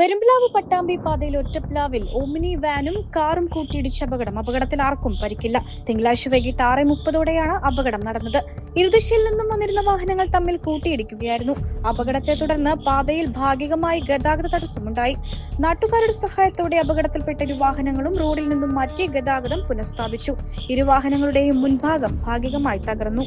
പെരുമ്പിലാവ് പട്ടാമ്പി പാതയിൽ ഒറ്റപ്ലാവിൽ ഓമിനി വാനും കാറും കൂട്ടിയിടിച്ച അപകടം. അപകടത്തിൽ ആർക്കും പരിക്കില്ല. തിങ്കളാഴ്ച വൈകിട്ട് ആറ് മുപ്പതോടെയാണ് അപകടം നടന്നത്. ഇരുദിശയിൽ നിന്നും വന്നിരുന്ന വാഹനങ്ങൾ തമ്മിൽ കൂട്ടിയിടിക്കുകയായിരുന്നു. അപകടത്തെ തുടർന്ന് പാതയിൽ ഭാഗികമായി ഗതാഗത തടസ്സമുണ്ടായി. നാട്ടുകാരുടെ സഹായത്തോടെ അപകടത്തിൽപ്പെട്ട ഇരു വാഹനങ്ങളും റോഡിൽ നിന്നും മാറ്റി ഗതാഗതം പുനഃസ്ഥാപിച്ചു. ഇരു വാഹനങ്ങളുടെയും മുൻഭാഗം ഭാഗികമായി തകർന്നു.